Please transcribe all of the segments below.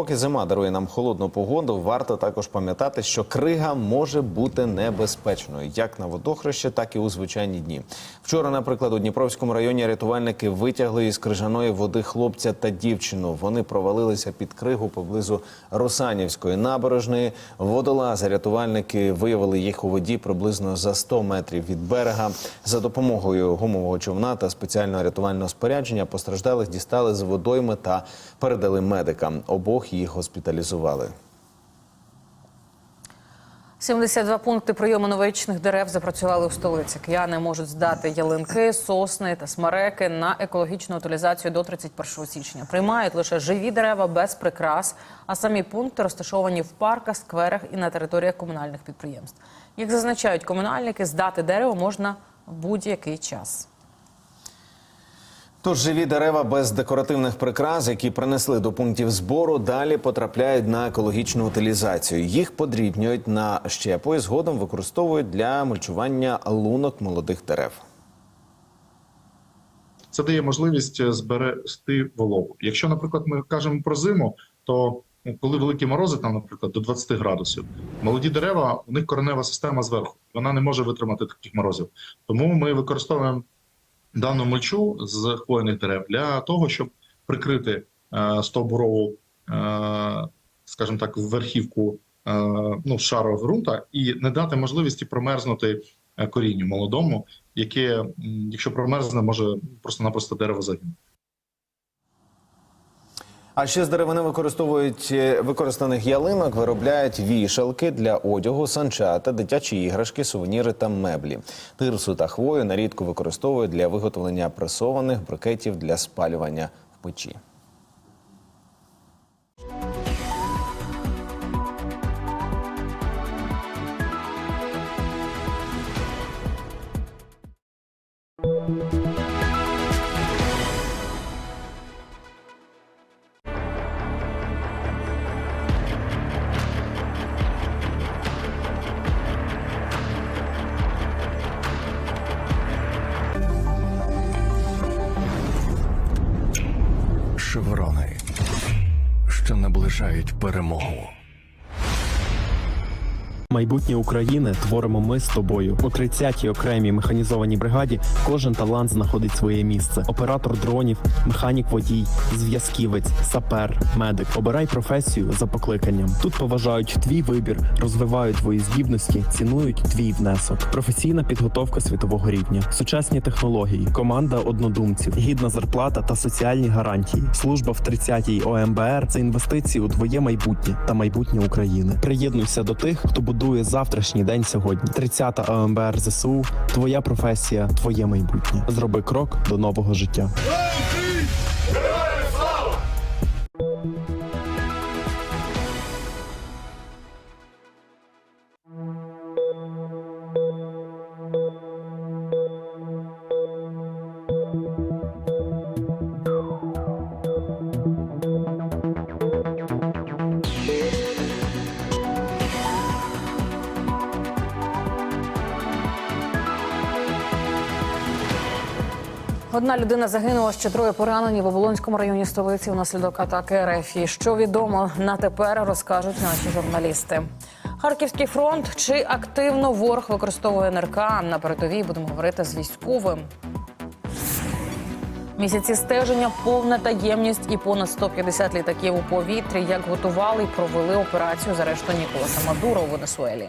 поки зима дарує нам холодну погоду, варто також пам'ятати, що крига може бути небезпечною як на водохрещі, так і у звичайні дні. Вчора, наприклад, у Дніпровському районі рятувальники витягли із крижаної води хлопця та дівчину. Вони провалилися під кригу поблизу Русанівської набережної. Водолази рятувальники виявили їх у воді приблизно за 100 метрів від берега. За допомогою гумового човна та спеціального рятувального спорядження постраждалих дістали з водойми та передали медикам. Обох їх госпіталізували. 72 пункти прийому новорічних дерев запрацювали у столиці. Кияни можуть здати ялинки, сосни та смереки на екологічну утилізацію до 31 січня. Приймають лише живі дерева без прикрас, а самі пункти розташовані в парках, скверах і на територіях комунальних підприємств. Як зазначають комунальники, здати дерево можна в будь-який час. Тож живі дерева без декоративних прикрас, які принесли до пунктів збору, далі потрапляють на екологічну утилізацію. Їх подрібнюють на щепу і згодом використовують для мульчування лунок молодих дерев. це дає можливість е, зберегти вологу. Якщо, наприклад, ми кажемо про зиму, то ну, коли великі морози, там, наприклад, до 20 градусів, молоді дерева, у них коренева система зверху, вона не може витримати таких морозів. Тому ми використовуємо дану мочу з хвойних дерев для того, щоб прикрити е, стовбурову, е, скажімо так, верхівку е, ну, шару ґрунта і не дати можливості промерзнути корінню молодому, яке, якщо промерзне, може просто-напросто дерево загинути. А ще з деревини використовують е, використаних ялинок, виробляють вішалки для одягу, санчата, дитячі іграшки, сувеніри та меблі. Тирсу та хвою нарідко використовують для виготовлення пресованих брикетів для спалювання в печі. Шеврони, що наближають перемогу. Майбутнє України творимо ми з тобою. У 30-й окремій механізованій бригаді кожен талант знаходить своє місце: оператор дронів, механік водій, зв'язківець, сапер, медик. Обирай професію за покликанням. Тут поважають твій вибір, розвивають твої здібності, цінують твій внесок. Професійна підготовка світового рівня, сучасні технології, команда однодумців, гідна зарплата та соціальні гарантії. Служба в 30-й ОМБР це інвестиції у твоє майбутнє та майбутнє України. Приєднуйся до тих, хто будує завтрашній день сьогодні. 30-та ОМБР ЗСУ. Твоя професія, твоє майбутнє. Зроби крок до нового життя. Одна людина загинула, ще троє поранені в Оболонському районі столиці внаслідок атаки РФ. І що відомо на тепер розкажуть наші журналісти. Харківський фронт чи активно ворог використовує НРК на передовій. Будемо говорити з військовим. Місяці стеження, повна таємність і понад 150 літаків у повітрі. Як готували і провели операцію з арешту Ніколаса Мадуро у Венесуелі.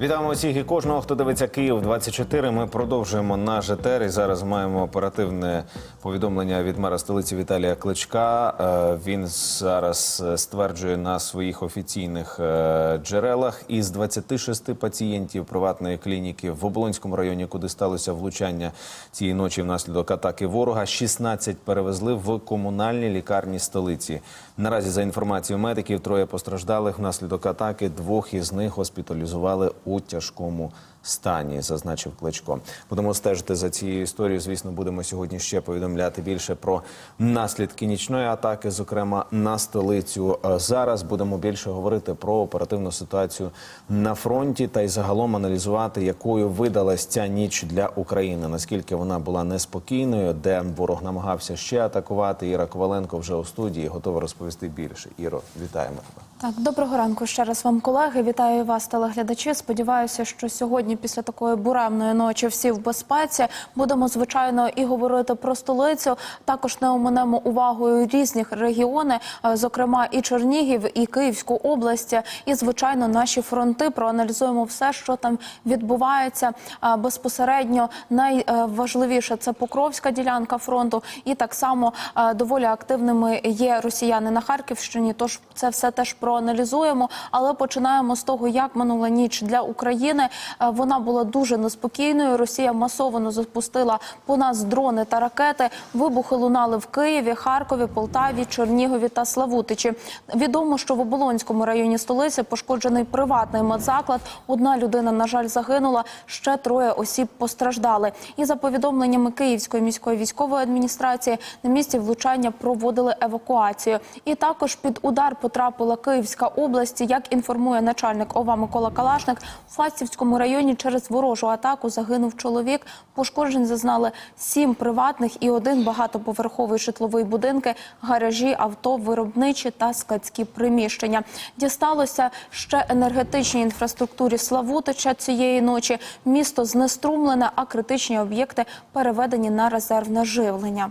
Вітаємо усіх і кожного, хто дивиться Київ 24 Ми продовжуємо наш етер. І зараз маємо оперативне повідомлення від мера столиці Віталія Кличка. Е, Він зараз е, стверджує на своїх офіційних е, джерелах із 26 пацієнтів приватної клініки в Оболонському районі, куди сталося влучання цієї ночі внаслідок атаки ворога. 16 перевезли в комунальні лікарні столиці. Наразі, за інформацією медиків, троє постраждалих внаслідок атаки. Двох із них госпіталізували у тяжкому стані, зазначив Кличко. Будемо стежити за цією історією. Звісно, будемо сьогодні ще повідомляти більше про наслідки нічної атаки, зокрема на столицю. Зараз будемо більше говорити про оперативну ситуацію на фронті та й загалом аналізувати, якою видалась ця ніч для України. Наскільки вона була неспокійною, де ворог намагався ще атакувати. Іра Коваленко вже у студії готова розповісти більше. Іро, вітаємо тебе. Так, доброго ранку ще раз вам, колеги. Вітаю вас, телеглядачі. Сподіваюся, що сьогодні, після такої буремної ночі, всі в безпеці. Будемо звичайно і говорити про столицю. Також не оминемо увагою різних регіони, е, зокрема і Чернігів, і Київську область, і звичайно наші фронти. Проаналізуємо все, що там відбувається безпосередньо. Найважливіше це Покровська ділянка фронту, і так само е, доволі активними є росіяни на Харківщині. Тож це все теж проаналізуємо. Але починаємо з того, як минула ніч для України. Е, Вона була дуже неспокійною. Росія масово запустила по нас дрони та ракети. Вибухи лунали в Києві, Харкові, Полтаві, Чернігові та Славутичі. Відомо, що в Оболонському районі столиці пошкоджений приватний медзаклад. Одна людина, на жаль, загинула. Ще троє осіб постраждали. І за повідомленнями Київської міської військової адміністрації на місці влучання проводили евакуацію. І також під удар потрапила Київська область. Як інформує начальник ОВА Микола Калашник, в Фастівському районі через ворожу атаку загинув чоловік. Пошкоджень зазнали сім приватних і один багатоповерховий житловий будинки, гаражі, авто, виробничі та складські приміщення. Дісталося ще енергетичній інфраструктурі Славутича цієї ночі. Місто знеструмлене, а критичні об'єкти переведені на резервне живлення.